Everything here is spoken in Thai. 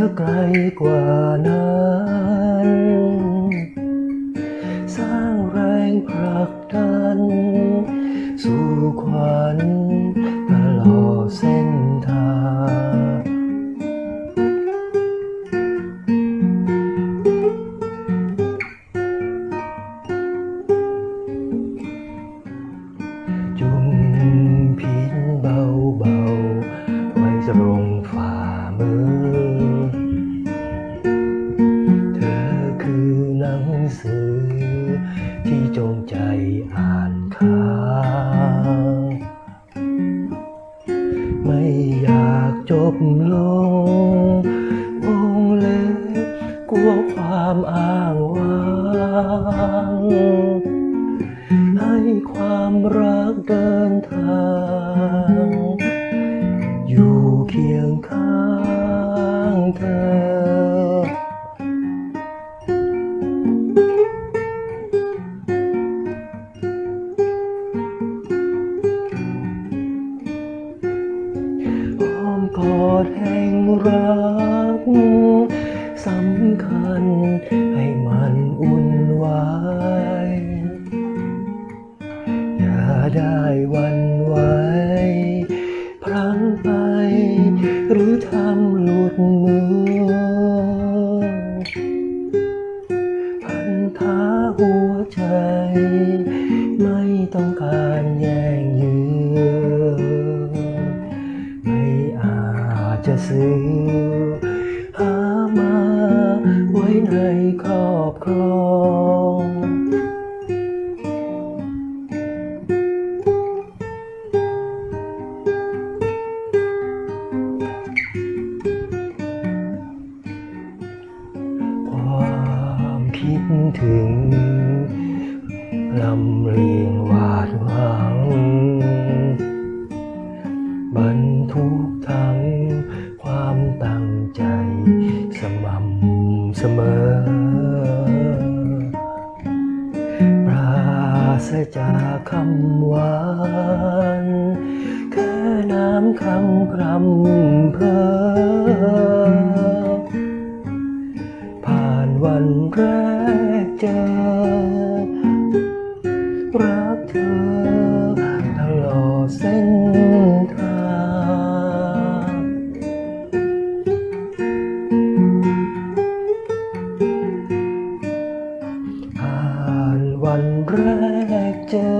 จะไกลัวความอ้างว้างให้ความรักเดินทาง อยู่เคียงข้างเธออ้อมกอดแห่งรัก สำคัญ ให้มันอุ่นไว้อย่าได้วันไหวพลั้งไปหรือทำ ครอบครองความคิดถึงลำเลี เสมอ ปราศจากคำหวานแค่น้ำคำครำเพ้อผ่านวันแรกเจอ รักเธอ วันแรกเจอ